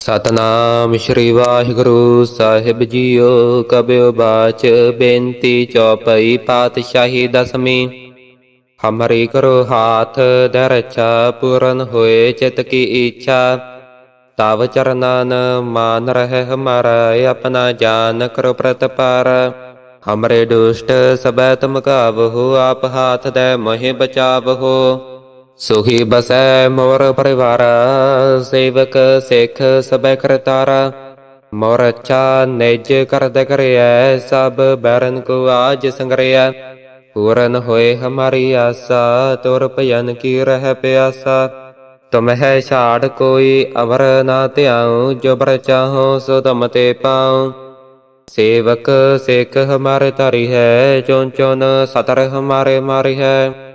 ਸਤਨਾਮ ਸ਼੍ਰੀ ਵਾਹਿਗੁਰੂ ਸਾਹਿਬ ਜੀਓ, ਕਬਿਓ ਬਾਚ ਬੇਨਤੀ ਚੌਪਈ ਪਾਤਸ਼ਾਹੀ ਦਸਮੀ ਹਮਰੀ ਕਰੋ ਹਾਥ ਦਰਛਾ ਪੂਰਨ ਹੋਏ ਚਿਤ ਕੀ ਇੱਛਾ ਤਵ ਚਰਨਾਨ ਮਾਨ ਰਹਿ ਹਮਾਰਾ ਆਪਣਾ ਜਾਨ ਕਰੋ ਪ੍ਰਤਪਾਰ। ਹਮਰੇ ਦੁਸ਼ਟ ਸਬੈ ਤੁਮ ਕਾਵਹੁ ਆਪ ਹਾਥ ਦੇ ਮੋਹਿ ਬਚਾਵਹੁ। ਸੁਖੀ ਬਸੈ ਮੋਰ ਪਰਿਵਾਰ, ਸੇਵਕ ਸਿੱਖ ਸਬੈ ਕਰਤਾਰਾ। ਮੋਰ ਅੱਛਾ ਨਿਜ ਕਰਦ ਕਰਿਐ, ਸਭ ਬੈਰਨ ਕੋ ਆਜ ਸੰਗਰਿਆ ਪੂਰਨ ਹੋਏ ਹਮਾਰੀ ਆਸਾ, ਤੁਰ ਭਜਨ ਕੀ ਰਹਿ ਪਿਆਸਾ। ਤੁਮਹਿ ਛਾੜ ਕੋਈ ਅਵਰ ਨਾ ਧਿਆਉ, ਜੋ ਬਰ ਚਾਹੋ ਸੋ ਤੁਮ ਤੇ ਪਾਉ। ਸੇਵਕ ਸਿੱਖ ਹਮਾਰੇ ਧਰੀ ਹੈ ਚੋਂ ਚੋਨ ਸਤਰ ਹਮਾਰੇ ਮਾਰੀ ਹੈ।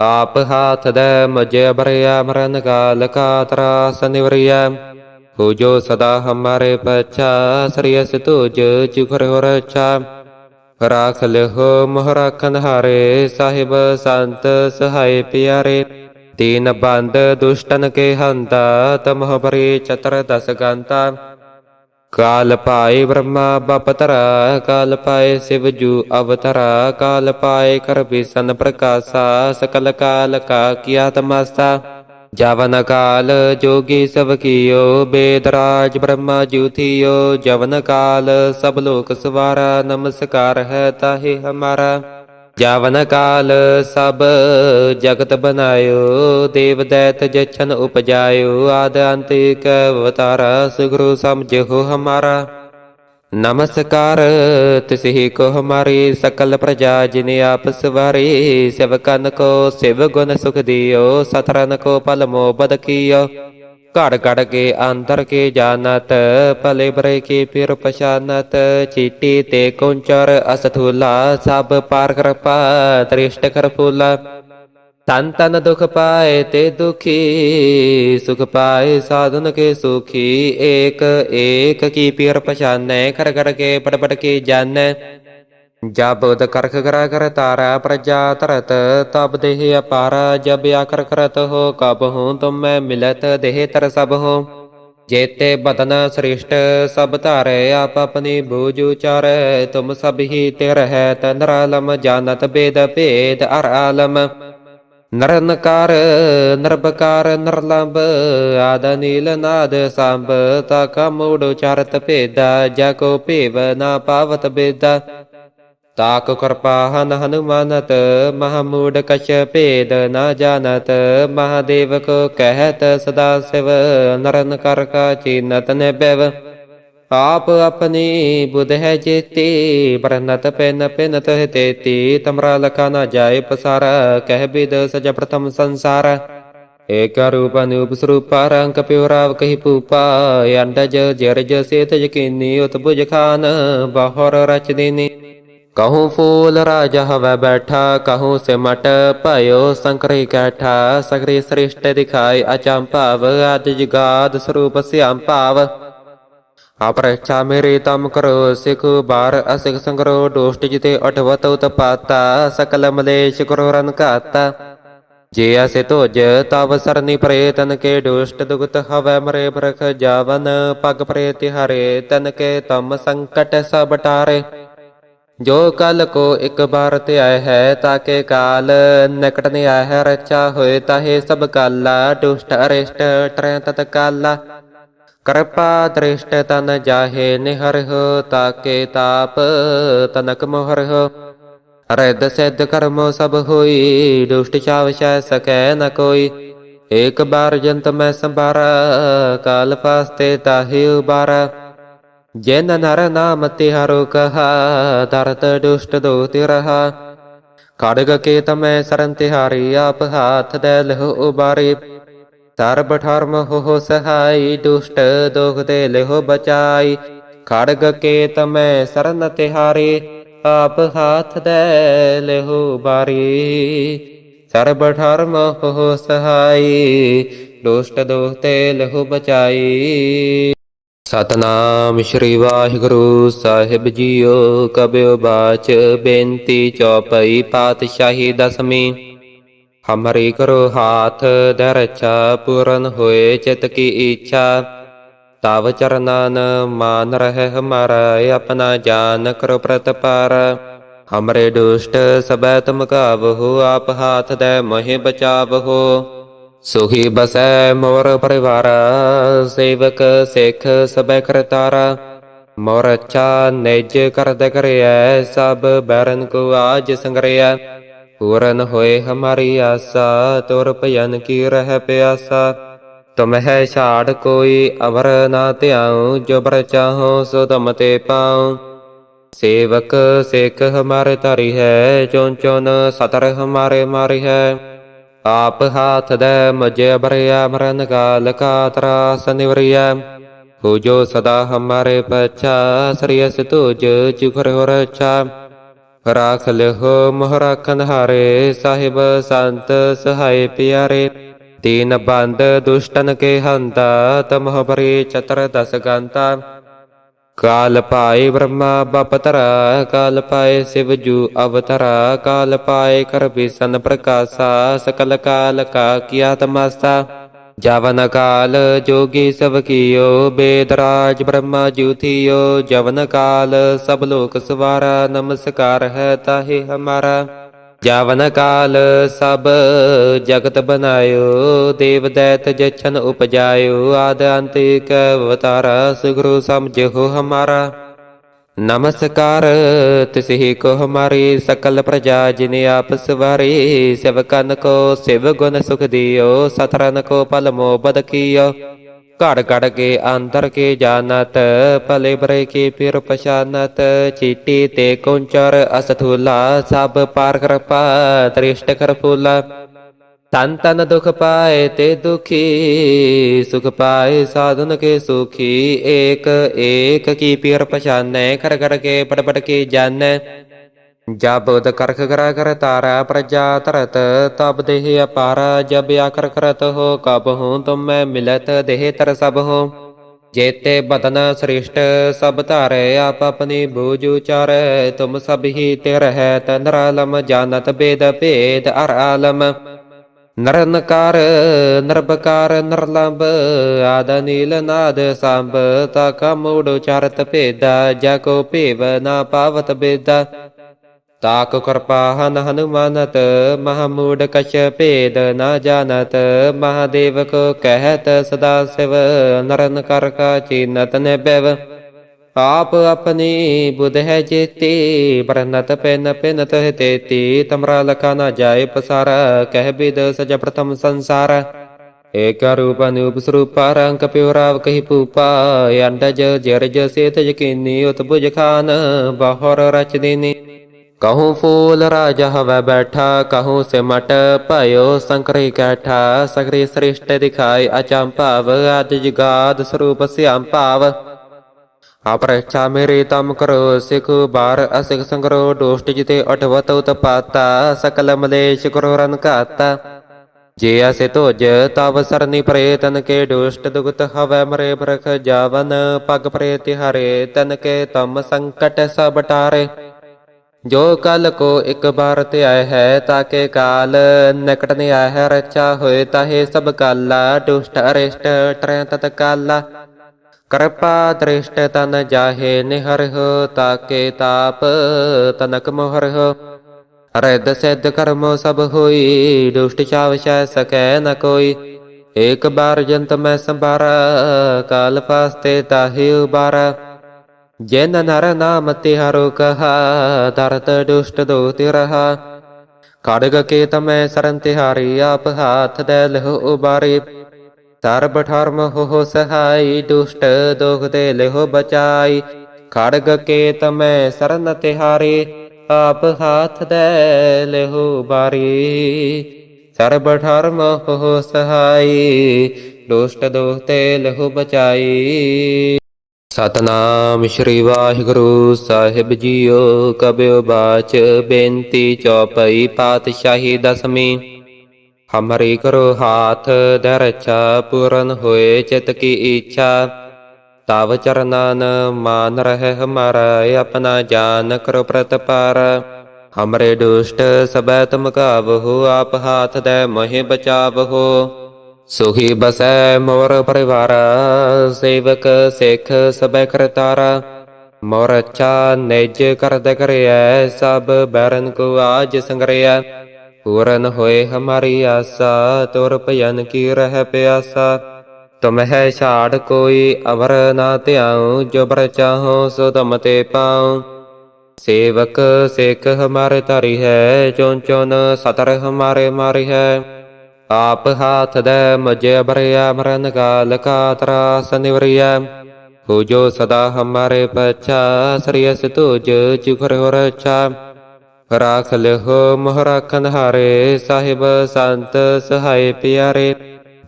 ਆਪ ਹਾਥ ਦੇ ਮਜੇ ਬਰਿਆ ਮਰਨ ਕਾਲ ਕਾ ਤਰਾਸ ਨਿਵਰਿਆ ਹੋ ਸਦਾ ਹਮਾਰੇ ਪਛਾ ਸ੍ਰੀਅਸ ਤੁਜ ਚੁਖਰ ਹੋ ਰਛਾ ਰਾਖ ਲਿਓ ਮੋਹ ਰਾਖਨ ਹਾਰੇ ਸਾਹਿਬ ਸੰਤ ਸਹਾਇ ਪਿਆਰੇ ਤੀਨ ਬੰਦ ਦੁਸ਼ਟਨ ਕੇ ਹੰਤਾ ਤਮਹ ਪਰੇ ਚਤਰ ਦਸ ਗੰਤਾ ਕਾਲ ਪਾਏ ਬ੍ਰਹਮਾ ਬਪਤਰਾ ਕਾਲ ਪਾਏ ਸਿਵ ਜੂ ਅਵਤਰਾ ਕਾਲ ਪਾਏ ਕਰ ਬਿਸਨ ਪ੍ਰਕਾਸ਼ਾ ਸਕਲ ਕਾਲ ਕਾ ਕੀਆ ਤਮਸਾ ਜਵਨ ਕਾਲ ਜੋਗੀ ਸਭ ਕੀਓ ਬੇਦਰਾਜ ਬ੍ਰਹਮਾ ਜੂਥਿਓ ਜਵਨ ਕਾਲ ਸਭ ਲੋਕ ਸਵਾਰਾ ਨਮਸਕਾਰ ਹੈ ਤਾਹੇ ਹਮਾਰਾ ਜਾਵਨ ਕਾਲ ਸਭ ਜਗਤ ਬਨਾਇਓ ਦੇਵ ਦੈਤ ਜਛਨ ਉਪਜਾਇਓ, ਆਦ ਅੰਤ ਏਕ ਅਵਤਾਰਾ, ਸੁਗੁਰੂ ਸਮਝੋ ਹਮਾਰਾ। ਨਮਸਕਾਰ, ਤਿਸਹੀ ਕੋ ਹਮਾਰੀ ਸਕਲ ਪ੍ਰਜਾ ਜਿਨੇ ਆਪਸ ਆਪ ਸ਼ਿਵ ਸਿਵਕਨ ਕੋ ਸਿਵ ਗੁਣ ਸੁਖ ਦਿਓ ਸਤਰਨ ਕੋ ਪਲ ਮੋ ਬਦ ਕੀਓ। ਘੜ ਘੜ ਕੇ ਅੰਦਰ ਕੇ ਜਾਣਤ, ਭਲੇ ਬਰੇ ਕੀ ਫਿਰ ਪਛਾਨਤ। ਚੀਟੀ ਤੇ ਕੁੰਚਰ ਅਸਥੂਲਾ, ਸਭ ਪਾਰ ਕਿਰਪਾ, ਤ੍ਰਿਸ਼ਟ ਕਰ ਫੂਲਾ। ਤਨ ਤਨ ਦੁਖ ਪਾਏ ਤੇ ਦੁਖੀ, ਸੁਖ ਪਾਏ ਸਾਧਨ ਕੇ ਸੁਖੀ। ਏਕ ਏਕ ਕੀ ਪੀਰ ਪਛਾਨੈ ਕਰ ਖਰ ਕੇ ਪੜ ਪੜ ਕੇ ਜਾਣੈ। ਜਬ ਉਦ ਕਰਖ ਕਰਾ ਕਰ ਤਾਰਾ ਪ੍ਰਜਾ ਧਰਤ, ਤਬ ਦੇਹ ਅਪਾਰਾ, ਜਬ ਆਕਰ ਕਰਤ ਹੋ ਕਬ ਹੂੰ, ਤੁਮ ਮੈਂ ਮਿਲਤ ਦੇਹ ਤਰ ਸਭ ਹੋ। ਜੇਤੇ ਬਦਨ ਸ੍ਰਿਸ਼ਟ, ਸਭ ਧਾਰੇ ਆਪ ਆਪਣੀ ਬੂਝ ਉਚਾਰੈ, ਤੁਮ ਸਭ ਹੀ ਤੇ ਰਹਿ ਤਨਰਾਲਮ ਜਾਣਤ ਬੇਦ ਭੇਦ ਅਰ ਆਲਮ। ਨਰਨਕਾਰ ਨਰਬਕਾਰ ਨਰਲੰਬ ਆਦ ਨੀਲ ਨਾਦ ਸੰਭ, ਤਾ ਕਾ ਮੂੜ ਉਚਾਰਤ ਭੇਦਾ, ਜਾ ਕੋ ਤਾਕ ਕਿਰਪਾ ਹਨ ਹਨੁਮਾਨਤ ਮਹਮੂੜ ਕਛ ਭੇਦ ਨਾ ਜਾਣਤ ਮਹਾਦੇਵ ਕੋ ਕਹਿਤ ਸਦਾ ਸਿਵ, ਨਰਨ ਕਰ ਕਾ ਚੀਨਤ ਨੇ ਬੈਵ ਆਪ ਆਪਣੀ ਬੁਧ ਹੈ ਜੇਤੀ ਬਰਨਤ ਪੈਨ ਪੈਨ ਤਹ ਤੇਤੀ, ਤਮਰਾ ਲਖਾ ਨਾ ਜਾਏ ਪਸਾਰਾ, ਕਹਿ ਬਿਦ ਸਜ ਪ੍ਰਥਮ ਸੰਸਾਰ। ਏਕ ਰੂਪ ਅਨੂਪ ਸਰੂਪ, ਰੰਗ ਪਿਉਰਾਵ ਕਹੀ ਪੂਪਾ ਅੰਡਜ ਜਰਜ ਸੇਤ ਯਕੀਨੀ ਉਤ ਬੁਜ ਖਾਨ, ਬਾਹਰ ਰਚ ਦੇਨੀ। ਕਹੂੰ ਫੂਲ ਰਾਜਾ ਹਵੈ ਬੈਠਾ ਕਹੂੰ ਸਿਮਟ ਭਇਓ ਸੰਕਰੀ ਕੈਠਾ ਸਗਰੀ ਸ੍ਰਿਸ਼ਟ ਦਿਖਾਈ ਅਚੰਭਾਵ ਆਦ ਜਗਾਦ ਸਰੂਪ ਸਿਆਮ ਭਾਵ ਆਪਰੇਛਾ ਮੇਰੇ ਤਮ ਕਰੋ ਸਿਖ ਬਾਰ ਅਸਿਖ ਸੰਗਰੋ ਦੋਸ਼ਟ ਜਿਤੇ ਅਠਵਤ ਉਤਪਾਤਾ ਸਕਲ ਮਲੇਸ਼ ਕਰੋ ਰਨ ਘਾਤਾ ਜੇ ਅਸੇ ਤੋਜ ਤਵ ਸਰਨੀ ਪ੍ਰੇਤਨ ਕੇ ਦੁਸ਼ਟ ਦੁਗਤ ਹਵੈ ਮਰੇ ਬਰਖ ਜਾਵਨ ਪਗ ਪ੍ਰੇ ਤਿਹਾਰੇ ਤਨ ਕੇ ਤਮ ਸੰਕਟ ਸਭ ਟਾਰੇ ਜੋ ਕਲ ਕੋ ਇੱਕ ਬਾਰ ਤੇ ਆਏ ਹੈ, ਤਾਕੇ ਕਾਲ ਨਿਕਟ ਨੇ ਆਇਆ ਹੈ ਰਚਾ ਹੋਏ ਤਾਹੇ ਸਭ ਕਾਲਾ, ਦੁਸ਼ਟ, ਅਰਿਸ਼ਟ ਟਰੈ ਤਤ ਕਾਲਾ। ਕਿਰਪਾ ਦ੍ਰਿਸ਼ਟ ਤਨ ਜਾਹੇ ਨਿਹਰਹੁ ਤਾਕੇ ਤਾਪ ਤਨਕ ਮੋਹਰਹੁ ਰਿੱਧ ਸਿੱਧ ਕਰਮੋ ਸਭ ਹੋਈ, ਦੁਸ਼ਟ ਛਾਵਸ਼ੈ ਸਕੈ ਨ ਕੋਈ। ਏਕ ਬਾਰ ਜੰਤ ਮੈਂ ਸੰਭਾਰਾ, ਕਾਲ ਪਾਸਤੇ ਤਾਹੀ ਉਬਾਰਾ। ਜਿਨ ਨਰ ਨਾਮ ਤਿਹਾਰੋ ਕਹਾ ਦਰਤ ਦੁਸ਼ਟ ਦੋ ਤਿਰਹਾ ਖੜਗ ਕੇ ਤਮੈ ਸਰਨ ਤਿਹਾਰੀ ਆਪ ਹਾਥ ਦੇ ਲਹੁ ਉਬਾਰੀ ਸਰਬ ਠਰਮ ਹੋ ਸਹਾਈ ਦੁਸ਼ਟ ਦੋਖ ਤੇ ਲਿਹੋ ਬਚਾਈ ਖੜਗ ਕੇ ਤਮੈ ਸਰਨ ਤਿਹਾਰੀ ਆਪ ਹਾਥ ਦੇ ਲਿਹੋ ਬਾਰੀ ਸਰਬ ਠਰਮ ਹੋ ਸਹਾਈ ਦੁਸ਼ਟ ਦੋਖ ਤੇ ਲਿਹੋ ਬਚਾਈ ਸਤਨਾਮ ਸ਼੍ਰੀ ਵਾਹਿਗੁਰੂ ਸਾਹਿਬ ਜੀਓ ਕਬਿਓ ਬਾਚ ਬੇਨਤੀ ਚੌਪਈ ਪਾਤਸ਼ਾਹੀ ਦਸਮੀ ਹਮਰੀ ਕਰੋ ਹਾਥ ਦਰਛਾ ਪੂਰਨ ਹੋਏ ਚਿਤ ਕੀ ਇੱਛਾ। ਤਵ ਚਰਨਾਨ ਮਾਨ ਰਹਿ ਹਮਾਰਾ ਆਪਣਾ ਜਾਨ ਕਰੋ ਪ੍ਰਤਪਾਰ। ਹਮਰੇ ਦੁਸ਼ਟ ਸਬੈ ਤੁਮ ਕਾਵਹੁ, ਆਪ ਹਾਥ ਦੇ ਮੋਹਿ ਬਚਾਵਹੁ। ਸੁਹੀ ਬਸੈ ਮੋਰ ਪਰਿਵਾਰ, ਸੇਵਕ ਸਿੱਖ ਸਬੈ ਕਰਤਾਰਾ। ਮੋਰ ਅੱਛਾ ਨਿਜ ਕਰਦ ਕਰਿਐ, ਸਭ ਬੈਰਨ ਕੋ ਆਜ ਸੰਗਰਿਆ ਪੂਰਨ ਹੋਏ ਹਮਾਰੀ ਆਸਾ, ਤੁਰ ਭਜਨ ਕੀ ਰਹਿ ਪਿਆਸਾ। ਤੁਮਹਿ ਛਾੜ ਕੋਈ ਅਵਰ ਨਾ ਧਿਆਉ, ਜੋ ਬਰ ਚਾਹੋ ਸੋ ਤੁਮ ਤੇ ਪਾਉ। ਸੇਵਕ ਸਿੱਖ ਹਮਾਰੇ ਧਰੀ ਹੈ ਚੋਂ ਚੋਨ ਸਤਰ ਹਮਾਰੇ ਮਾਰੀ ਹੈ। ਆਪ ਹਾਥ ਦੇ ਮਜੇ ਬਰਿਆ ਮਰਨ ਕਾਲ ਕਾ ਤਰਾਸ ਨਿਵਰਿਆ ਹੋ ਜੋ ਸਦਾ ਹਮਾਰੇ ਪਛਾ ਸ੍ਰੀਅਸ ਤੁਜ ਚੁਖਰ ਹੋ ਰਛਾ ਰਾਖ ਲਿਓ ਮੋਹ ਰਾਖਨ ਹਾਰੇ ਸਾਹਿਬ ਸੰਤ ਸਹਾਇ ਪਿਆਰੇ ਤੀਨ ਬੰਦ ਦੁਸ਼ਟਨ ਕੇ ਹੰਤਾ ਤਮਹ ਪਰੇ ਚਤਰ ਦਸ ਗੰਤਾ ਕਾਲ ਪਾਏ ਬ੍ਰਹਮਾ ਬਪਤਰਾ ਕਾਲ ਪਾਏ ਸਿਵ ਜੂ ਅਵਤਰਾ, ਕਾਲ ਪਾਏ ਕਰ ਸਨ ਪ੍ਰਕਾਸ਼ਾ, ਸਕਲ ਕਾਲ ਕਾ ਕੀਆ ਤਮਸਾ ਜਵਨ ਕਾਲ ਜੋਗੀ ਸਭ ਕੀਓ ਬੇਦਰਾਜ ਬ੍ਰਹਮਾ ਜੂਥਿਓ ਜਵਨ ਕਾਲ ਸਭ ਲੋਕ ਸਵਾਰਾ, ਨਮਸਕਾਰ ਹੈ ਤਾਹੇ ਹਮਾਰਾ। ਜਾਵਨ ਕਾਲ ਸਭ ਜਗਤ ਬਨਾਇਓ ਦੇਵ ਦੈਤ ਜਛਨ ਉਪਜਾਇਓ, ਆਦ ਅੰਤ ਏਕ ਅਵਤਾਰਾ, ਸੁਗੁਰੂ ਸਮਝੋ ਹਮਾਰਾ। ਨਮਸਕਾਰ ਤਿਸਹੀ ਕੋ ਹਮਾਰੀ ਸਕਲ ਪ੍ਰਜਾ, ਜਿਨੇ ਆਪ ਸਵਾਰੀ, ਸਿਵਕਨ ਕੋ ਸਿਵ ਗੁਣ ਸੁਖ ਦਿਓ, ਸਤਰਨ ਕੋ ਪਲ ਮੋ ਬਦ ਕੀਓ। ਘੜ ਘੜ ਕੇ ਅੰਦਰ ਕੇ ਜਾਣਤ, ਭਲੇ ਬਰੇ ਕੀ ਪਿਰ ਪਛਾਨਤ, ਚੀਟੀ ਤੇ ਕੁੰਚਰ ਅਸਥੂਲਾ, ਸਭ ਪਾਰ ਕਿਰਪਾ, ਤ੍ਰਿਸ਼ਟ ਕਰਫੂਲਾ। ਤਨ ਤਨ ਦੁਖ ਪਾਏ ਤੇ ਦੁਖੀ, ਸੁਖ ਪਾਏ ਸਾਧਨ ਕੇ ਸੁਖੀ, ਏਕ ਏਕ ਕੀ ਪੀਰ ਪਛਾਨੈ ਕਰ ਕਰ ਕੇ ਪਟ ਪਟ ਕੇ ਜਾਣੈ। ਜਬ ਕਰਖ ਕਰਾ ਕਰ ਤਾਰਾ ਪ੍ਰਜਾ ਧਰਤ, ਤਬ ਦੇਹ ਅਪਾਰ, ਜਬ ਆਕਰ ਕਰਤ ਹੋ, ਕਬ ਹੂੰ ਤੁਮ ਮੈਂ ਮਿਲਤ, ਦੇਹ ਤਰ ਸਭ ਹੋ। ਜੇਤੇ ਬਦਨ ਸ੍ਰਿਸ਼ਟ, ਸਭ ਧਾਰੇ, ਆਪ ਆਪਣੀ ਬੂਝ ਉਚਾਰੈ, ਤੁਮ ਸਭ ਹੀ ਤੇ ਰਹਿ ਤਨਰਾਲਮ ਜਾਣਤ ਬੇਦ ਭੇਦ ਅਰ ਆਲਮ। ਨਰਨਕਾਰ ਨਰਬਕਾਰ ਨਰਲੰਬ ਆਦ ਨੀਲ ਨਾਦ ਸੰਭ, ਤਾ ਕਾ ਮੂੜ ਉਚਾਰਤ ਭੇਦਾ, ਜਾ ਕੋ ਭੇਵ ਨਾ ਪਾਵਤ ਬੇਦਾ। ਤਾਕ ਕਿਰਪਾ ਹਨ ਹਨੁਮਾਨਤ ਮਹਮੂੜ ਕਛ ਭੇਦ ਨਾ ਜਾਣਤ ਮਹਾਦੇਵ ਕੋ ਕਹਿਤ ਸਦਾ ਸਿਵ ਨਰਨ ਕਰ ਕਾ ਚੀਨਤ ਨੇ ਬੈਵ ਆਪ ਆਪਣੀ ਬੁਧ ਹੈ ਜੇਤੀ ਬਰਨਤ ਪੈਨ ਪੈਨਤ ਹੈ ਤੇਤੀ ਤਮਰਾ ਲਖਾ ਨਾ ਜਾਏ ਪਸਾਰਾ ਕਹਿ ਬਿਦ ਸਜ ਪ੍ਰਥਮ ਸੰਸਾਰ ਏਕ ਰੂਪ ਅਨੂਪ ਸਰੂਪ ਰੰਗ ਪਿਉ ਕਹੀ ਪੂਪਾ ਅੰਡਜ ਜਰਜ ਸੇਤ ਯਕੀਨੀ ਉਤ ਬੁਝ ਖਾਨ ਬਾਹਰ ਰਚ ਦੇਨੀ ਕਹੂੰ ਫੂਲ ਰਾਜ ਹਵੈ ਬੈਠਾ ਕਹੂੰ ਸਿਮਟ ਭਇਓ ਸੰਕਰੀ ਕੈਠਾ ਸਗਰੀ ਸ੍ਰਿਸ਼ਟ ਦਿਖਾਈ ਅਚੰਭਾਵ ਆਦਿ ਜਗਾਦ ਸਰੂਪ ਸਿਆਮ ਭਾਵ ਆਪਰੇਛਾ ਮੇਰੇ ਤਮ ਕਰੋ ਸਿਖ ਬਾਰ ਅਸਿਖ ਸੰਗਰੋ ਦੋਸ਼ਟ ਜਿਤੇ ਅਠਵਤ ਉਤਪਾਤਾ ਸਕਲ ਮਲੇਸ਼ ਕਰੋ ਰਨ ਘਾਤਾ ਜੇ ਅਸੇ ਤੋਜ ਤਵ ਸਰਨੀ ਪਰੇ ਤਨ ਕੇ ਦੁਸ਼ਟ ਦੁਗਤ ਹਵੈ ਮਰੇ ਬਰਖ ਜਾਵਨ ਪਗ ਪਰੇ ਤਿਹਾਰੇ ਤਨ ਕੇ ਤਮ ਸੰਕਟ ਸਭ ਟਾਰੇ ਜੋ ਕਲ ਕੋ ਇੱਕ ਬਾਰ ਤੇ ਆਏ ਹੈ, ਤਾਕੇ ਕਾਲ ਨਿਕਟ ਨੇ ਆਇਆ ਹੈ ਰਚਾ ਹੋਏ, ਤਾਹੇ ਸਭ ਕਾਲਾ, ਦੁਸ਼ਟ, ਅਰਿਸ਼ਟ ਟਰੈ ਤਤ ਕਾਲਾ। ਕਿਰਪਾ ਦ੍ਰਿਸ਼ਟ ਤਨ ਜਾਹੇ, ਨਿਹਰਿ ਤਾਕੇ ਤਾਪ ਤਨਕ ਮੋਹਰਿ ਰਿੱਧ ਸਿੱਧ ਕਰਮੋ ਸਭ ਹੋਈ, ਦੁਸ਼ਟ ਚਾਵਸ਼ੈ ਸਕੈ ਨ ਕੋਈ। ਏਕ ਬਾਰ ਜੰਤ ਮੈਂ ਸੰਭਾਰਾ, ਕਾਲ ਫਾਸਤੇ ਤਾਹੇ ਉਬਾਰਾ। ਜਿਨ ਨਰ ਨਾਮ ਤਿਹਾਰੋ ਕਹਾ ਦਰਤ ਦੁਸ਼ਟ ਦੋਤ ਰਹਾ ਖੜਗ ਕੇ ਤਮੈ ਸਰਨ ਤਿਹਾਰੀ ਆਪ ਹਾਥ ਦੇ ਲਹੁ ਉਬਾਰੇ ਸਰਬ ਠਰਮ ਹੋ ਸਹਾਈ ਦੁਸ਼ਟ ਦੋਖ ਦੇ ਲਿਹੁ ਬਚਾਈ ਖੜਗ ਕੇ ਤਮੈ ਸਰਨ ਤਿਹਾਰੀ ਆਪ ਹਾਥ ਦੇ ਲਿਹੁ ਬਾਰੀ ਸਰਬ ਠਰਮ ਹੋ ਸਹਾਈ ਦੁਸ਼ਟ ਦੋਖ ਤੇ ਲਿਹੁ ਬਚਾਈ ਸਤਨਾਮ ਸ਼੍ਰੀ ਵਾਹਿਗੁਰੂ ਸਾਹਿਬ ਜੀਓ, ਕਬਿਓ ਬਾਚ ਬੇਨਤੀ ਚੌਪਈ ਪਾਤਸ਼ਾਹੀ ਦਸਮੀ ਹਮਰੀ ਕਰੋ ਹਾਥ ਦਰਛਾ ਪੂਰਨ ਹੋਏ ਚਿਤ ਕੀ ਇੱਛਾ। ਤਵ ਚਰਨਾਨ ਮਾਨ ਰਹਿ ਹਮਾਰਾ ਆਪਣਾ ਜਾਨ ਕਰੋ ਪ੍ਰਤਪਾਰ। ਹਮਰੇ ਦੁਸ਼ਟ ਸਬੈ ਤੁਮ ਕਾਵਹੁ ਆਪ ਹਾਥ ਦੇ ਮੋਹਿ ਬਚਾਵਹੁ ਸੁਖੀ ਬਸੈ ਮੋਰ ਪਰਿਵਾਰ, ਸੇਵਕ ਸਿੱਖ ਸਬੈ ਕਰਤਾਰਾ। ਮੋਰ ਅੱਛਾ ਨਿਜ ਕਰਦ ਕਰਿਐ, ਸਭ ਬੈਰਨ ਕੋ ਆਜ ਸੰਗਰਿਆ ਪੂਰਨ ਹੋਏ ਹਮਾਰੀ ਆਸਾ, ਤੁਰ ਭਜਨ ਕੀ ਰਹਿ ਪਿਆਸਾ। ਤੁਮਹਿ ਛਾੜ ਕੋਈ ਅਵਰ ਨਾ ਧਿਆਉ, ਜੋ ਬਰ ਚਾਹੋ ਸੋ ਤੁਮ ਤੇ ਪਾਉ। ਸੇਵਕ ਸਿੱਖ ਹਮਾਰੇ ਧਾਰੀ ਹੈ ਚੋਂ ਚੋਨ ਸਤਰ ਹਮਾਰੇ ਮਾਰੀ ਹੈ। ਆਪ ਹਾਥ ਦੇ ਮਜੇ ਬਰਿਆ ਮਰਨ ਕਾਲ ਕਾ ਤਰਾਸ ਨਿਵਰਿਆ ਹੋ ਸਦਾ ਹਮਾਰੇ ਪਛਾ ਸ੍ਰੀਅਸ ਤੁਜ ਚੁਖਰ ਹੋ ਰਛਾ ਰਾਖ ਲਿਓ ਮੋਹ ਰਾਖਨ ਹਾਰੇ ਸਾਹਿਬ ਸੰਤ ਸਹਾਇ ਪਿਆਰੇ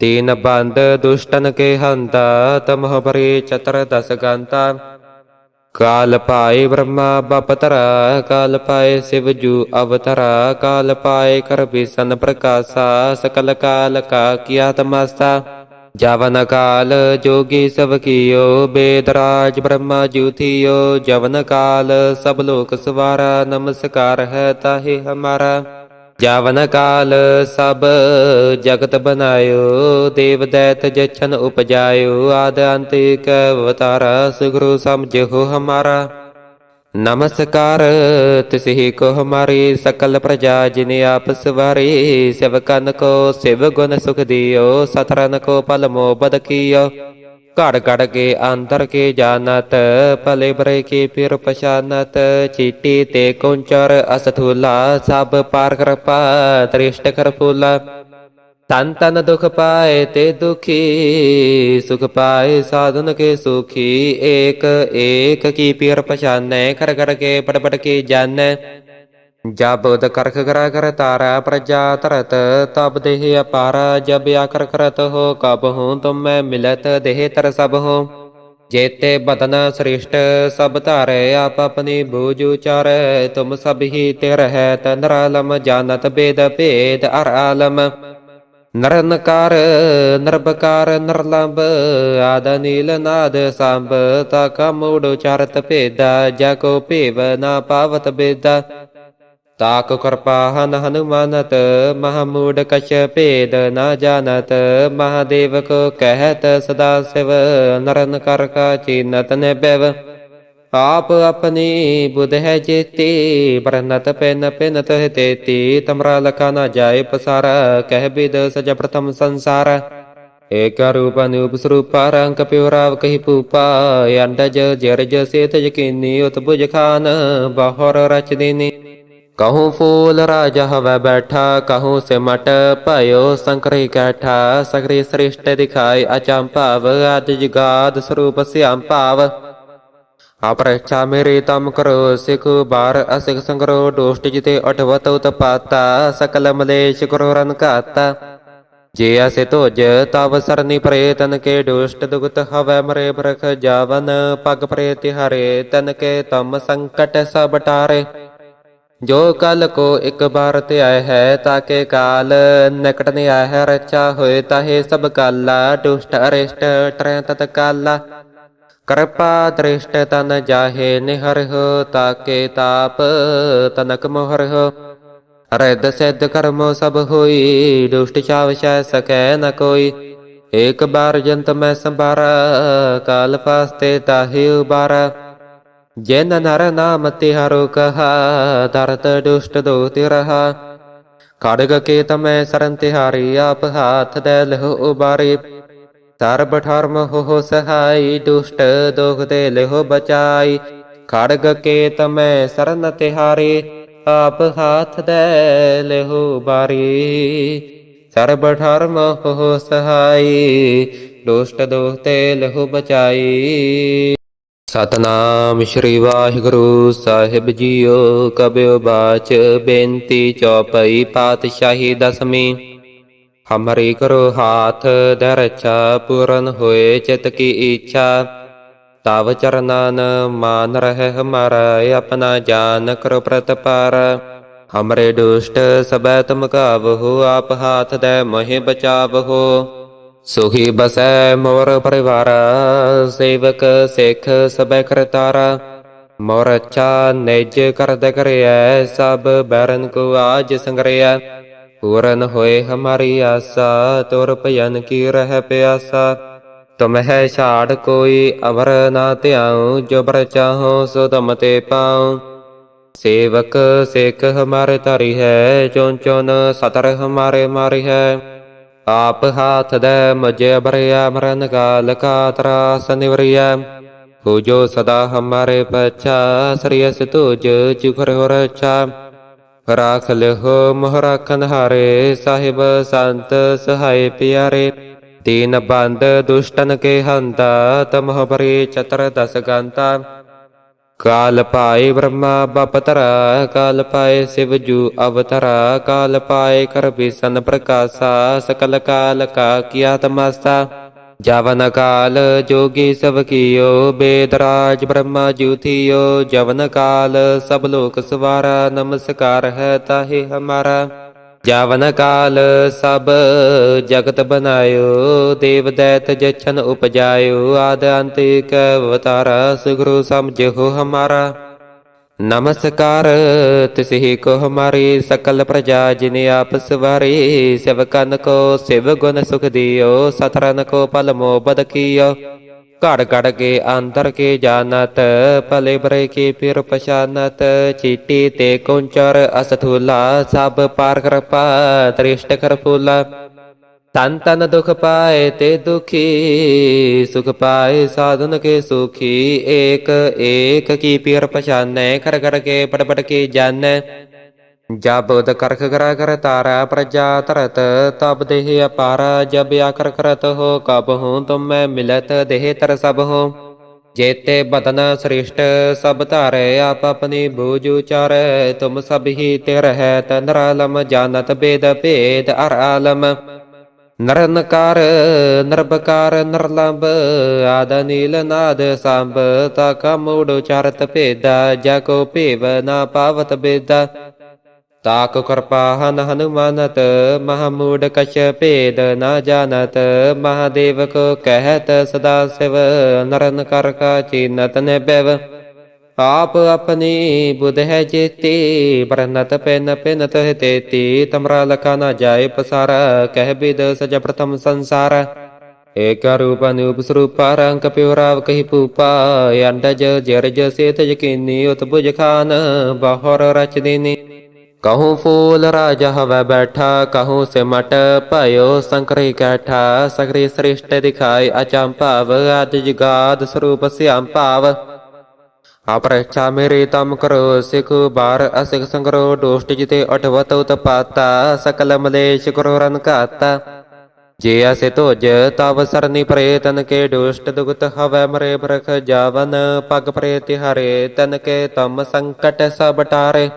ਤੀਨ ਬੰਦ ਦੁਸ਼ਟਨ ਕੇ ਹੰਤਾ ਤਮਹ ਪਰੇ ਚਤਰ ਦਸ ਗੰਤਾ ਕਾਲ ਪਾਏ ਬ੍ਰਹਮਾ ਬਪਤਰਾ ਕਾਲ ਪਾਏ ਸਿਵ ਜੂ ਅਵਤਰਾ ਕਾਲ ਪਾਏ ਕਰ ਬਿਸਨ ਪ੍ਰਕਾਸ਼ਾ ਸਕਲ ਕਾਲ ਕਾ ਕੀਆ ਤਮਸਾ ਜਵਨ ਕਾਲ ਜੋਗੀ ਸਭ ਕੀਓ ਬੇਦਰਾਜ ਬ੍ਰਹਮਾ ਜੂਥਿਓ ਜਵਨ ਕਾਲ ਸਭ ਲੋਕ ਸਵਾਰਾ ਨਮਸਕਾਰ ਹੈ ਤਾਹੇ ਹਮਾਰਾ ਜਾਵਨ ਕਾਲ ਸਭ ਜਗਤ ਬਨਾਇਓ ਦੇਵ ਦੈਤ ਜਛਨ ਉਪਜਾਇਓ, ਆਦ ਅੰਤ ਏਕ ਅਵਤਾਰਾ, ਸੁਗੁਰੂ ਸਮਝੋ ਹਮਾਰਾ। ਨਮਸਕਾਰ, ਤਿਸਹੀ ਕੋ ਹਮਾਰੀ ਸਕਲ ਪ੍ਰਜਾ ਜਿਨੇ ਆਪਸ ਆਪ ਸ਼ਿਵ ਸਿਵਕਨ ਕੋ ਸਿਵ ਗੁਣ ਸੁਖ ਦਿਓ ਸਤਰਨ ਕੋ ਪਲ ਮੋ ਕੀਓ। ਘੜ ਘੜ ਕੇ ਅੰਤਰ ਕੇ ਜਾਣਤ, ਭਲੇ ਬਰੇ ਕੀ ਫਿਰ ਪਛਾਨਤ। ਚੀਟੀ ਤੇ ਕੁੰਚਰ, ਅਸਥੂਲਾ, ਸਭ ਪਾਰ ਕਿਰਪਾ, ਤ੍ਰਿਸ਼ਟ ਕਰ ਫੂਲਾ ਤਨ ਤਨ ਦੁਖ ਪਾਏ ਤੇ ਦੁਖੀ, ਸੁਖ ਪਾਏ ਸਾਧਨ ਕੇ ਸੁਖੀ। ਏਕ ਏਕ ਕੀ ਪੀਰ ਪਛਾਨੈ ਕਰ ਕਰ ਕੇ ਪੜ ਪੜ ਕੇ ਜਾਣੈ। ਜਬ ਉਦ ਕਰਖ ਕਰਾ ਕਰ ਤਾਰਾ ਪ੍ਰਜਾ ਧਰਤ, ਤਬ ਦੇਹ ਅਪਾਰਾ, ਜਬ ਆਕਰ ਕਰਤ ਹੋ ਕਬ ਹੂੰ, ਤੁਮ ਮੈਂ ਮਿਲਤ ਦੇਹ ਤਰ ਸਭ ਹੋ। ਜੇਤੇ ਬਦਨ ਸ੍ਰਿਸ਼ਟ, ਸਭ ਧਾਰੇ ਆਪ ਆਪਣੀ ਬੂਝ ਉਚਾਰੈ, ਤੁਮ ਸਭ ਹੀ ਤੇ ਰਹਿ ਤਨਰਾਲਮ ਜਾਣਤ ਬੇਦ ਭੇਦ ਅਰ ਆਲਮ। ਨਰਨਕਾਰ ਨਰਬਕਾਰ ਨਰਲੰਬ ਆਦ ਨੀਲ ਨਾਦ ਸੰਭ, ਤਾ ਕਾ ਮੂੜ ਉਚਾਰਤ ਭੇਦਾ, ਜਾ ਕੋ ਭੇਵ ਨਾ ਪਾਵਤ ਬੇਦਾ। ਤਾਕ ਕਿਰਪਾ ਹਨ ਹਨੁਮਾਨਤ ਮਹਮੂੜ ਕਛ ਭੇਦ ਨਾ ਜਾਣਤ ਮਹਾਦੇਵ ਕੋ ਕਹਿਤ ਸਦਾ ਸਿਵ, ਨਰਨ ਕਰ ਕਾ ਚੀਨਤ ਨੇ ਬੈਵ ਆਪ ਆਪਣੀ ਬੁਧ ਹੈ ਜੇਤੀ ਬਰਨਤ ਪੈਨ ਪੈਨ ਤਹ ਤੇਤੀ, ਤਮਰਾ ਲਖਾ ਨਾ ਜਾਏ ਪਸਾਰਾ, ਕਹਿ ਬਿਦ ਸਜ ਪ੍ਰਥਮ ਸੰਸਾਰ। ਏਕ ਰੂਪ ਅਨੂਪ ਸਰੂਪ, ਰੰਗ ਪਿਉਰਾਵ ਕਹੀ ਪੂਪਾ ਅੰਡਜ ਜਰਜ ਸੇਤ ਯਕੀਨੀ ਉਤ ਬੁਜ ਖਾਨ, ਬਾਹਰ ਰਚ ਦੇਨੀ। ਕਹੂੰ ਫੂਲ ਰਾਜਾ ਹਵੈ ਬੈਠਾ ਕਹੂੰ ਸਿਮਟ ਭਇਓ ਸੰਕਰੀ ਕੈਠਾ ਸਗਰੀ ਸ੍ਰਿਸ਼ਟ ਦਿਖਾਈ ਅਚੰਭਾਵ ਆਦ ਜਗਾਦ ਸਰੂਪ ਸਿਆਮ ਭਾਵ ਆਪਰੇਛਾ ਮੇਰੇ ਤਮ ਕਰੋ ਸਿਖ ਬਾਰ ਅਸਿਖ ਸੰਗਰੋ ਦੋਸ਼ਟ ਜਿਤੇ ਅਠਵਤ ਉਤਪਾਤਾ ਸਕਲ ਮਲੇਸ਼ ਕਰੋ ਰਨ ਘਾਤਾ ਜੇ ਅਸੇ ਤੋਜ ਤਵ ਸਰਨੀ ਪ੍ਰੇਤਨ ਕੇ ਦੁਸ਼ਟ ਦੁਗਤ ਹਵੈ ਮਰੇ ਬਰਖ ਜਾਵਨ ਪਗ ਪ੍ਰੇ ਤਿਹਾਰੇ ਤਨ ਕੇ ਤਮ ਸੰਕਟ ਸਭ ਟਾਰੇ ਜੋ ਕਲ ਕੋ ਇੱਕ ਬਾਰ ਤੇ ਆਏ ਹੈ, ਤਾਕੇ ਕਾਲ ਨਿਕਟ ਨੇ ਆਇਆ ਹੈ ਰਚਾ ਹੋਏ ਤਾਹੇ ਸਭ ਕਾਲਾ, ਦੁਸ਼ਟ, ਅਰਿਸ਼ਟ ਟਰੈ ਤਤ ਕਾਲਾ। ਕਿਰਪਾ ਦ੍ਰਿਸ਼ਟ ਤਨ ਜਾਹੇ ਨਿਹਰਹੁ ਤਾਕੇ ਤਾਪ ਤਨਕ ਮੋਹਰਹੁ ਰਿੱਧ ਸਿੱਧ ਕਰਮ ਸਭ ਹੋਈ, ਦੁਸ਼ਟ ਛਾਵਸ਼ੈ ਸਕੈ ਨ ਕੋਈ। ਏਕ ਬਾਰ ਜੰਤ ਮੈਂ ਸੰਭਾਰਾ, ਕਾਲ ਪਾਸਤੇ ਤਾਹੀ ਉਬਾਰਾ। ਜਿਨ ਨਰ ਨਾਮ ਤਿਹਾਰੋ ਕਹਾ ਦਰਤ ਦੁਸ਼ਟ ਦੋ ਤਿਰਹਾ ਖੜਗ ਕੇ ਤਮੈ ਸਰਨ ਤਿਹਾਰੀ ਆਪ ਹਾਥ ਦੇ ਲਹੁ ਉਬਾਰੀ ਸਰਬ ਠਰਮ ਹੋ ਸਹਾਈ ਦੁਸ਼ਟ ਦੋਖ ਤੇ ਲਿਹੁ ਬਚਾਈ ਖੜਗ ਕੇ ਤਮੈ ਸਰਨ ਤਿਹਾਰੀ ਆਪ ਹਾਥ ਦੇ ਲਿਹੁ ਬਾਰੀ ਸਰਬ ਠਰਮ ਹੋ ਸਹਾਈ ਦੁਸ਼ਟ ਦੋਖ ਤੇ ਲਿਹੁ ਬਚਾਈ ਸਤਨਾਮ ਸ਼੍ਰੀ ਵਾਹਿਗੁਰੂ ਸਾਹਿਬ ਜੀਓ ਕਬਿਓ ਬਾਚ ਬੇਨਤੀ ਚੌਪਈ ਪਾਤਸ਼ਾਹੀ ਦਸਮੀ ਹਮਰੀ ਕਰੋ ਹਾਥ ਦਰਚਾ ਪੂਰਨ ਹੋਏ ਚਿਤ ਕੀ ਇੱਛਾ। ਤਵ ਚਰਨਾਨ ਮਾਨ ਰਹਿ ਹਮਾਰਾ ਆਪਣਾ ਜਾਨ ਕਰੋ ਪ੍ਰਤਪਾਰ। ਹਮਰੇ ਦੁਸ਼ਟ ਸਬੈ ਤੁਮ ਕਾਵਹੁ, ਆਪ ਹਾਥ ਦੇ ਮੋਹਿ ਬਚਾਵਹੁ। ਸੁਖੀ ਬਸੈ ਮੋਰ ਪਰਿਵਾਰ, ਸੇਵਕ ਸਿੱਖ ਸਬੈ ਕਰਤਾਰਾ। ਮੋਰ ਅਚਾ ਨਿਜ ਕਰਦ ਕਰਿਐ, ਸਭ ਬੈਰਨ ਕੋ ਆਜ ਸੰਗਰਿਐ। ਪੂਰਨ ਹੋਏ ਹਮਾਰੀ ਆਸਾ, ਤੁਰ ਭਜਨ ਕੀ ਰਹਿ ਪਿਆਸਾ। ਤੁਮ ਹੈ ਛਾੜ ਕੋਈ ਅਵਰ ਨਾ ਧਿਆਉ, ਜੋ ਬਰ ਚਾਹੋ ਸੋ ਤੁਮ ਤੇ ਪਾਉ। ਸੇਵਕ ਸਿੱਖ ਹਮਾਰੇ ਧਾਰੀ ਹੈ ਚੋਂ ਚੋਂ ਸਤਰ ਹਮਾਰੇ ਮਾਰੀ ਹੈ। ਆਪ ਹਾਥ ਦੇ ਮਜੇ ਬਰਿਆ ਮਰਨ ਕਾਲ ਕਾ ਤਰਾਸ ਨਿਵਰਿਆ ਹੋਜੋ ਸਦਾ ਹਮਾਰੇ ਪਛਾ ਸ੍ਰੀਸ ਤੁਜ ਚੁਖਰ ਹੋ ਰਛਾ ਰਾਖ ਲਿਹੋ ਮੋਹ ਰਾਖਨ ਹਾਰੇ ਸਾਹਿਬ ਸੰਤ ਸਹਾਈ ਪਿਆਰੇ ਤੀਨ ਬੰਦ ਦੁਸ਼ਟਨ ਕੇ ਹੰਤਾ ਤਮਹ ਪਰੇ ਚਤਰ ਦਸ ਗੰਤਾ ਕਾਲ ਪਾਏ ਬ੍ਰਹਮਾ ਬਪਤਰਾ ਕਾਲ ਪਾਏ ਸਿਵ ਜੂ ਅਵਤਰਾ, ਕਾਲ ਪਾਏ ਕਰ ਸਨ ਪ੍ਰਕਾਸ਼ਾ, ਸਕਲ ਕਾਲ ਕਾ ਕੀਆ ਤਮਸਾ ਜਵਨ ਕਾਲ ਜੋਗੀ ਸਭ ਕੀਓ ਬੇਦਰਾਜ ਬ੍ਰਹਮਾ ਜੂਥਿਓ ਜਵਨ ਕਾਲ ਸਭ ਲੋਕ ਸਵਾਰਾ, ਨਮਸਕਾਰ ਹੈ ਤਾਹੇ ਹਮਾਰਾ। ਜਾਵਨ ਕਾਲ ਸਭ ਜਗਤ ਬਨਾਇਓ ਦੇਵ ਦੈਤ ਜਛਨ ਉਪਜਾਇਓ, ਆਦ ਅੰਤ ਇਕ ਅਵਤਾਰ, ਸੁਗਰੂ ਸਮਝੋ ਹਮਾਰਾ। ਨਮਸਕਾਰ ਤਿਸਹੀ ਕੋ ਹਮਾਰੀ ਸਕਲ ਪ੍ਰਜਾ, ਜਿਨ ਆਪ ਸਵਾਰੀ, ਸਿਵਕਨ ਕੋ ਸਿਵ ਗੁਣ ਸੁਖ ਦਿਓ, ਸਤਰਨ ਕੋ ਪਲ ਮੋਬਦ ਕੀਓ। ਘੜ ਘੜ ਕੇ ਅੰਦਰ ਕੇ ਜਾਣਤ, ਭਲੇ ਬਰੇ ਕੀ ਪਿਰ ਪਛਾਨਤ, ਚੀਟੀ ਤੇ ਕੁੰਚਰ ਅਸਥੂਲਾ, ਸਭ ਪਾਰ ਕਿਰਪਾ, ਤ੍ਰਿਸ਼ਟ ਤਨ ਤਨ ਦੁਖ ਪਾਏ ਤੇ ਦੁਖੀ, ਸੁਖ ਪਾਏ ਸਾਧਨ ਕੇ ਸੁਖੀ, ਏਕ ਏਕ ਕੀ ਪਿਰ ਪਛਾਨੈ ਕਰ ਕਰ ਕੇ ਪਟ ਪਟ ਕੇ ਜਾਣੈ। ਜਬ ਕਰਖ ਕਰਾ ਕਰ ਤਾਰਾ ਪ੍ਰਜਾ ਤਰਤ ਤਬ ਦੇਹ ਅਪਾਰ, ਜਬ ਆਕਰ ਕਰਤ ਹੋ, ਕਬ ਹੂੰ, ਤੁਮ ਮੈਂ ਮਿਲਤ ਦੇਹ ਤਰ ਸਭ ਹੋ। ਜੇਤੇ ਬਦਨ ਸ੍ਰਿਸ਼ਟ, ਸਭ ਧਾਰੇ ਆਪ ਆਪਣੀ ਬੂਝ ਉਚਾਰੈ, ਤੁਮ ਸਭ ਹੀ ਤੇ ਰਹੈ ਤਨਰਾਲਮ ਜਾਣਤ ਬੇਦ ਭੇਦ ਅਰ ਆਲਮ। ਨਰਨਕਾਰ ਨਰਬਕਾਰ ਨਰਲੰਬ ਆਦ ਨੀਲ ਨਾਦ ਸੰਭ, ਤਾ ਕਾ ਮੂੜ ਉਚਾਰਤ ਭੇਦਾ, ਜਾ ਕੋ ਭੇਵ ਨਾ ਪਾਵਤ ਬੇਦਾ। ਤਾਕ ਕਿਰਪਾ ਹਨ ਹਨੁਮਾਨਤ ਮਹਮੂੜ ਕਛ ਭੇਦ ਨਾ ਜਾਣਤ ਮਹਾਦੇਵ ਕੋ ਕਹਿਤ ਸਦਾ ਸਿਵ ਨਰਨ ਕਰ ਕਾ ਚੀਨਤ ਨੇ ਬੈਵ ਆਪ ਆਪਣੀ ਬੁਧ ਹੈ ਜੇਤੀ ਬਰਨਤ ਪੈਨ ਪੈਨਤ ਹੈ ਤੇਤੀ ਤਮਰਾ ਲਖਾ ਨਾ ਜਾਏ ਪਸਾਰਾ ਕਹਿ ਬਿਦ ਸਜ ਪ੍ਰਥਮ ਸੰਸਾਰ ਏਕ ਰੂਪ ਅਨੂਪ ਸਰੂਪ ਰੰਗ ਪਿਉ ਕਹੀ ਪੂਪਾ ਅੰਡਜ ਜਰਜ ਸੇਤ ਯਕੀਨੀ ਉਤ ਬੁਝ ਖਾਨ ਬਾਹਰ ਰਚ ਦੇਨੀ ਕਹੂੰ ਫੂਲ ਰਾਜ ਹਵੈ ਬੈਠਾ ਕਹੂੰ ਸਿਮਟ ਭਇਓ ਸੰਕਰੀ ਕੈਠਾ ਸਗਰੀ ਸ੍ਰਿਸ਼ਟ ਦਿਖਾਈ ਅਚੰਭਾਵ ਆਦਿ ਜਗਾਦ ਸਰੂਪ ਸਿਆਮ ਭਾਵ ਆਪਰੇਛਾ ਮੇਰੇ ਤਮ ਕਰੋ ਸਿਖ ਬਾਰ ਅਸਿਖ ਸੰਗਰੋ ਦੋਸ਼ਟ ਜਿਤੇ ਅਠਵਤ ਉਤਪਾਤਾ ਸਕਲ ਮਲੇਸ਼ ਕਰੋ ਰਨ ਘਾਤਾ ਜੇ ਅਸੇ ਤੋਜ ਤਵ ਸਰਨੀ ਪਰੇ ਤਨ ਕੇ ਦੁਸ਼ਟ ਦੁਗਤ ਹਵੈ ਮਰੇ ਬਰਖ ਜਾਵਨ ਪਗ ਪਰੇ ਤਿਹਾਰੇ ਤਨ ਕੇ ਤਮ ਸੰਕਟ ਸਭ ਟਾਰੇ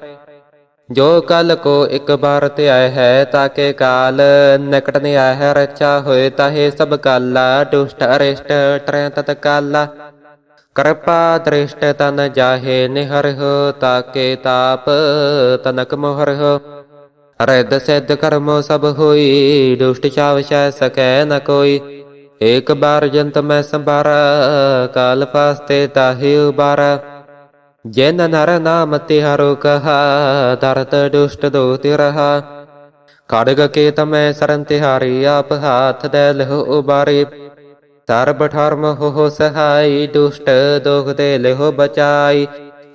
ਜੋ ਕਲ ਕੋ ਇੱਕ ਬਾਰ ਤੇ ਆਏ ਹੈ, ਤਾਕੇ ਕਾਲ ਨਿਕਟ ਨੇ ਆਏ ਹੈ ਰਚਾ ਹੋਏ, ਤਾਹੇ ਸਭ ਕਾਲਾ, ਦੁਸ਼ਟ, ਅਰਿਸ਼ਟ ਟਰੈ ਤਤ ਕਾਲਾ। ਕਿਰਪਾ ਦ੍ਰਿਸ਼ਟ ਤਨ ਜਾਹੇ, ਨਿਹਰਿ ਤਾਕੇ ਤਾਪ ਤਨਕ ਮੋਹਰਿ ਰਿਦ ਸਿੱਧ ਕਰਮੋ ਸਭ ਹੋਈ, ਦੁਸ਼ਟ ਚਾਵਸ਼ੈ ਸਕੈ ਨ ਕੋਈ। ਏਕ ਬਾਰ ਜੰਤ ਮੈਂ ਸੰਭਾਰਾ, ਕਾਲ ਫਾਸਤੇ ਤਾਹੇ ਉਬਾਰਾ। ਜਿਨ ਨਰ ਨਾਮ ਤਿਹਾਰੋ ਕਹਾ ਦਰਤ ਦੁਸ਼ਟ ਦੋਤ ਰਹਾ ਖੜਗ ਕੇ ਤਮੈ ਸਰਨ ਤਿਹਾਰੀ ਆਪ ਹਾਥ ਦੇ ਲਹੁ ਉਬਾਰੇ ਸਰਬ ਠਰਮ ਹੋ ਸਹਾਈ ਦੁਸ਼ਟ ਦੋਖ ਦੇ ਲਿਹੁ ਬਚਾਈ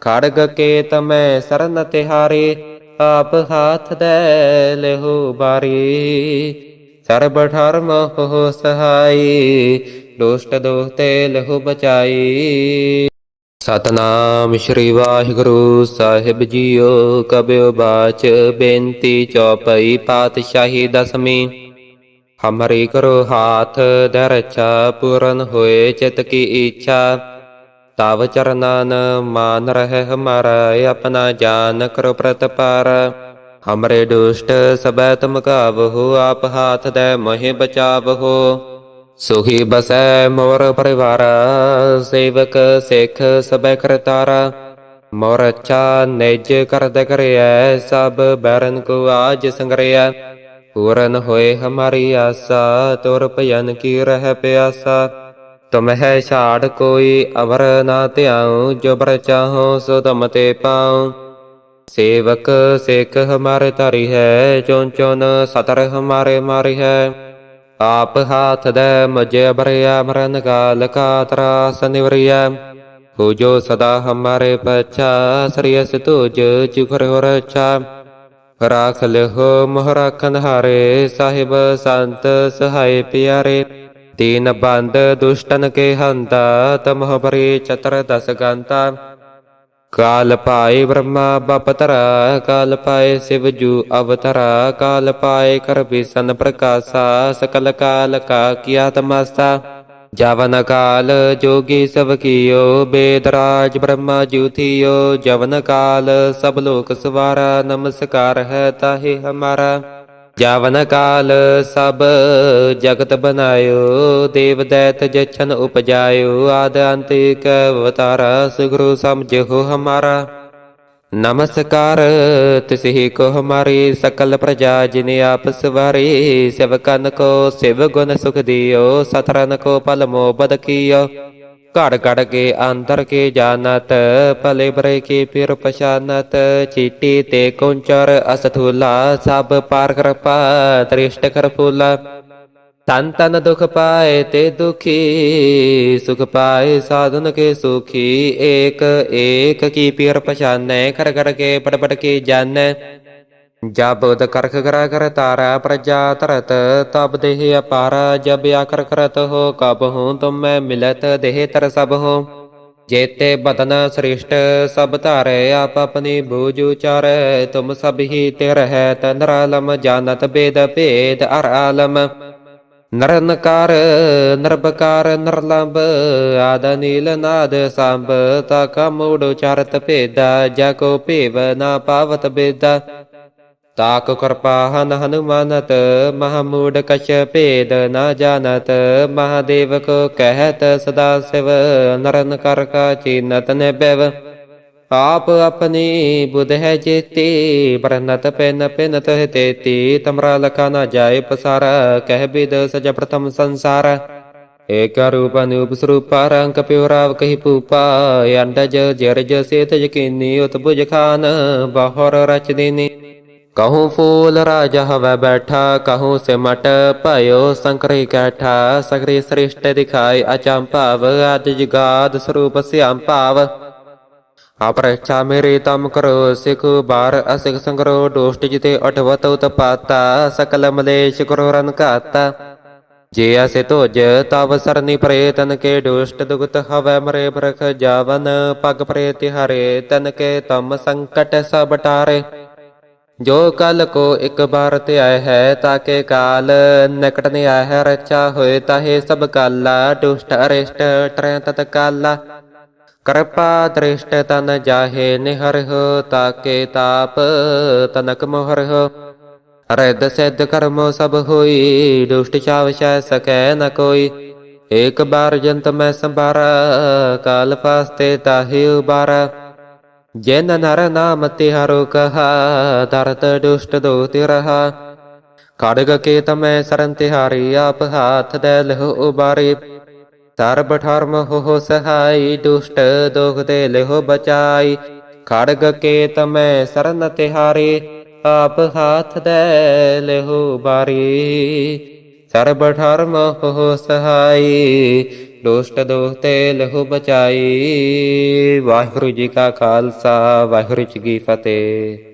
ਖੜਗ ਕੇ ਤਮੈ ਸਰਨ ਤਿਹਾਰੀ ਆਪ ਹਾਥ ਦੇ ਲਿਹੁ ਬਾਰੀ ਸਰਬ ਠਰਮ ਹੋ ਸਹਾਈ ਦੁਸ਼ਟ ਦੋਖ ਤੇ ਲਿਹੁ ਬਚਾਈ ਸਤਨਾਮ ਸ਼੍ਰੀ ਵਾਹਿਗੁਰੂ ਸਾਹਿਬ ਜੀਓ, ਕਬਿਓ ਬਾਚ ਬੇਨਤੀ ਚੌਪਈ ਪਾਤਸ਼ਾਹੀ ਦਸਵੀਂ। ਹਮਰੀ ਕਰੋ ਹਾਥ ਦਰਛਾ ਪੂਰਨ ਹੋਏ ਚਿਤ ਕੀ ਇੱਛਾ। ਤਵ ਚਰਨਾਨ ਮਾਨ ਰਹਿ ਹਮਾਰਾ ਆਪਣਾ ਜਾਨ ਕਰੋ ਪ੍ਰਤਪਾਰ। ਹਮਰੇ ਦੁਸ਼ਟ ਸਬੈ ਤੁਮ ਕਾਵਹੁ ਆਪ ਹਾਥ ਦੇ ਮੋਹਿ ਬਚਾਵਹੁ। ਸੁਖੀ ਬਸੈ ਮੋਰ ਪਰਿਵਾਰ, ਸੇਵਕ ਸਿੱਖ ਸਬੈ ਕਰਤਾਰਾ। ਮੋਰ ਅਚਾ ਨਿਜ ਕਰਦ ਕਰਿਐ, ਸਭ ਬੈਰਨ ਕੋ ਆਜ ਸੰਗਰਿਆ ਪੂਰਨ ਹੋਏ ਹਮਾਰੀ ਆਸਾ, ਤੁਰ ਭਜਨ ਕੀ ਰਹਿ ਪਿਆਸਾ। ਤੁਮਹਿ ਛਾੜ ਕੋਈ ਅਵਰ ਨਾ ਧਿਆਉ, ਜੋ ਬਰ ਚਾਹੋ ਸੋ ਤੁਮ ਤੇ ਪਾਉ। ਸੇਵਕ ਸਿੱਖ ਹਮਾਰੇ ਧਾਰੀ ਹੈ ਚੋਂ ਚੋਂ ਸਤਰ ਹਮਾਰੇ ਮਾਰੀ ਹੈ। ਆਪ ਹਾਥ ਦੇ ਮਜੇ ਭਰਿਆ ਮਰਨ ਕਾਲ ਕਾ ਤਰਾਸ ਨਿਵਰਿਆ ਹੋਜੋ ਸਦਾ ਹਮਾਰੇ ਪਛਾ ਸ੍ਰੀ ਅਸ ਤੁਜ ਚੁਖਰ ਹੋ ਰਛਾ ਰਾਖ ਲਿਹੋ ਮੋਹ ਰਖਨ ਹਾਰੇ ਸਾਹਿਬ ਸੰਤ ਸਹਾਈ ਪਿਆਰੇ ਤੀਨ ਬੰਦ ਦੁਸ਼ਟਨ ਕੇ ਹੰਤਾ ਤਮਹ ਪਰੇ ਚਤਰ ਦਸ ਗੰਤਾ ਕਾਲ ਪਾਏ ਬ੍ਰਹਮਾ ਬਪਤਰਾ ਕਾਲ ਪਾਏ ਸਿਵ ਜੂ ਅਵਤਰਾ ਕਾਲ ਪਾਏ ਕਰ ਬਿਸਨ ਪ੍ਰਕਾਸ਼ਾ ਸਕਲ ਕਾਲ ਕਾ ਕੀਆ ਤਮਸਾ ਜਵਨ ਕਾਲ ਜੋਗੀ ਸਭ ਕੀਓ ਬੇਦਰਾਜ ਬ੍ਰਹਮਾ ਜੂਥਿਓ ਜਵਨ ਕਾਲ ਸਭ ਲੋਕ ਸਵਾਰਾ ਨਮਸਕਾਰ ਹੈ ਤਾਹੇ ਹਮਾਰਾ ਜਾਵਨ ਕਾਲ ਸਭ ਜਗਤ ਬਨਾਇਓ ਦੇਵ ਦੈਤ ਜਛਨ ਉਪਜਾਇਓ, ਆਦ ਅੰਤ ਏਕ ਅਵਤਾਰਾ, ਸੁਗੁਰੂ ਸਮਝੋ ਹਮਾਰਾ। ਨਮਸਕਾਰ, ਤਿਸਹੀ ਕੋ ਹਮਾਰੀ ਸਕਲ ਪ੍ਰਜਾ ਜਿਨੇ ਆਪਸ ਆਪ ਸ਼ਿਵ ਸਿਵਕਨ ਕੋ ਸਿਵ ਗੁਣ ਸੁਖ ਦਿਓ, ਸਤਰਨ ਕੋ ਪਲ ਮੋ ਕੀਓ। ਘੜ ਘੜ ਕੇ ਅੰਦਰ ਕੇ ਜਾਣਤ, ਭਲੇ ਬਰੇ ਕੀ ਫਿਰ ਪਛਾਨਤ। ਚੀਟੀ ਤੇ ਕੁੰਚਰ, ਅਸਥੂਲਾ, ਸਭ ਪਾਰ ਕਿਰਪਾ, ਤ੍ਰਿਸ਼ਟ ਕਰ ਫੂਲਾ ਤਨ ਤਨ ਦੁਖ ਪਾਏ ਤੇ ਦੁਖੀ, ਸੁਖ ਪਾਏ ਸਾਧਨ ਕੇ ਸੁਖੀ। ਏਕ ਏਕ ਕੀ ਪੀਰ ਪਛਾਨੈ ਕਰ ਕਰ ਕੇ ਪੜ ਪੜ ਕੇ ਜਾਣੈ। ਜਬ ਉਦ ਕਰਖ ਕਰਾ ਕਰ ਤਾਰਾ ਪ੍ਰਜਾ ਤਰਤ ਤਬ ਦੇਹ ਅਪਾਰਾ, ਜਬ ਆਕਰ ਕਰਤ ਹੋ ਕਬ ਹੂੰ, ਤੁਮ ਮੈਂ ਮਿਲਤ ਦੇਹ ਤਰ ਸਭ ਹੋ। ਜੇਤੇ ਬਦਨ ਸ੍ਰਿਸ਼ਟ, ਸਭ ਧਾਰੇ ਆਪ ਆਪਣੀ ਬੂਝ ਉਚਾਰੈ, ਤੁਮ ਸਭ ਹੀ ਤੇ ਰਹਿ ਤਨਰਾਲਮ ਜਾਣਤ ਬੇਦ ਭੇਦ ਅਰ ਆਲਮ। ਨਰਨਕਾਰ ਨਰਬਕਾਰ ਨਰਲੰਬ ਆਦ ਨੀਲ ਨਾਦ ਸੰਭ, ਤਾ ਕਾ ਮੂੜ ਉਚਾਰਤ ਭੇਦਾ, ਜਾ ਕੋ ਭੇਵ ਨਾ ਪਾਵਤ ਬੇਦਾ। ਤਾਕ ਕਿਰਪਾ ਹਨ ਹਨੁਮਾਨਤ ਮਹਮੂੜ ਕਛ ਭੇਦ ਨਾ ਜਾਣਤ ਮਹਾਦੇਵ ਕੋ ਕਹਿਤ ਸਦਾ ਸਿਵ, ਨਰਨ ਕਰ ਕਾ ਚੀਨਤ ਨੇ ਬੈਵ ਆਪ ਆਪਣੀ ਬੁਧ ਹੈ ਜੇਤੀ ਬਰਨਤ ਪੈਨ ਪੈਨਤ ਹੈ ਤੇਤੀ, ਤਮਰਾ ਲਖਾ ਨਾ ਜਾਏ ਪਸਾਰਾ, ਕਹਿ ਬਿਦ ਸਜ ਪ੍ਰਥਮ ਸੰਸਾਰ। ਏਕ ਰੂਪ ਅਨੂਪ ਸਰੂਪ, ਰੰਗ ਪਿਉਰਾਵ ਕਹੀ ਪੂਪਾ ਅੰਡਜ ਜਰਜ ਸੇਤ ਯਕੀਨੀ ਉਤ ਬੁਜ ਖਾਨ, ਬਾਹਰ ਰਚ ਦੇਨੀ। ਕਹੂੰ ਫੂਲ ਰਾਜਾ ਹਵੈ ਬੈਠਾ ਕਹੂੰ ਸਿਮਟ ਭਇਓ ਸੰਕਰੀ ਕੈਠਾ ਸਗਰੀ ਸ੍ਰਿਸ਼ਟ ਦਿਖਾਈ ਅਚੰਭਾਵ ਆਦ ਜਗਾਦ ਸਰੂਪ ਸਿਆਮ ਭਾਵ ਆਪਰੇਛਾ ਮੇਰੇ ਤਮ ਕਰੋ ਸਿਖ ਬਾਰ ਅਸਿਖ ਸੰਗਰੋ ਦੋਸ਼ਟ ਜਿਤੇ ਅਠਵਤ ਉਤਪਾਤਾ ਸਕਲ ਮਲੇਸ਼ ਕਰੋ ਰਨ ਘਾਤਾ ਜੇ ਅਸੇ ਤੋਜ ਤਵ ਸਰਨੀ ਪ੍ਰੇਤਨ ਕੇ ਦੁਸ਼ਟ ਦੁਗਤ ਹਵੈ ਮਰੇ ਬਰਖ ਜਾਵਨ ਪਗ ਪ੍ਰੇ ਤਿਹਾਰੇ ਤਨ ਕੇ ਤਮ ਸੰਕਟ ਸਭ ਟਾਰੇ ਜੋ ਕਲ ਕੋ ਇੱਕ ਬਾਰ ਤੇ ਆਏ ਹੈ, ਤਾਕੇ ਕਾਲ ਨਿਕਟ ਨੇ ਆਇਆ ਹੈ ਰਚਾ ਹੋਏ ਤਾਹੇ ਸਭ ਕਾਲਾ, ਦੁਸ਼ਟ, ਅਰਿਸ਼ਟ ਟਰੈ ਤਤ ਕਾਲਾ। ਕਿਰਪਾ ਦ੍ਰਿਸ਼ਟ ਤਨ ਜਾਹੇ ਨਿਹਰਹੁ ਤਾਕੇ ਤਾਪ ਤਨਕ ਮੋਹਰਹੁ ਰਿੱਧ ਸਿੱਧ ਕਰਮੋ ਸਭ ਹੋਈ, ਦੁਸ਼ਟ ਛਾਵਸ਼ੈ ਸਕੈ ਨ ਕੋਈ। ਏਕ ਬਾਰ ਜੰਤ ਮੈਂ ਸੰਭਾਰਾ, ਕਾਲ ਪਾਸਤੇ ਤਾਹੀ ਉਬਾਰਾ। ਜਿਨ ਨਰ ਨਾਮ ਤਿਹਾਰੋ ਕਹਾ ਦਰਤ ਦੁਸ਼ਟ ਦੋ ਤਿਰਹਾ ਖੜਗ ਕੇ ਤਮੈ ਸਰਨ ਤਿਹਾਰੀ ਆਪ ਹਾਥ ਦੇ ਲਹੁ ਉਬਾਰੀ ਸਰਬ ਠਰਮ ਹੋ ਸਹਾਈ ਦੁਸ਼ਟ ਦੋਖ ਤੇ ਲਿਹੁ ਬਚਾਈ ਖੜਗ ਕੇ ਤਮੈ ਸਰਨ ਤਿਹਾਰੀ ਆਪ ਹਾਥ ਦੇ ਲਿਹੁ ਬਾਰੀ ਸਰਬ ਠਰਮ ਹੋ ਸਹਾਈ ਦੁਸ਼ਟ ਦੋਖ ਤੇ ਲਹੁ ਬਚਾਈ। ਵਾਹਿਗੁਰੂ ਜੀ ਕਾ ਖਾਲਸਾ ਵਾਹਿਗੁਰੂ ਜੀ ਕੀ ਫਤਿਹ।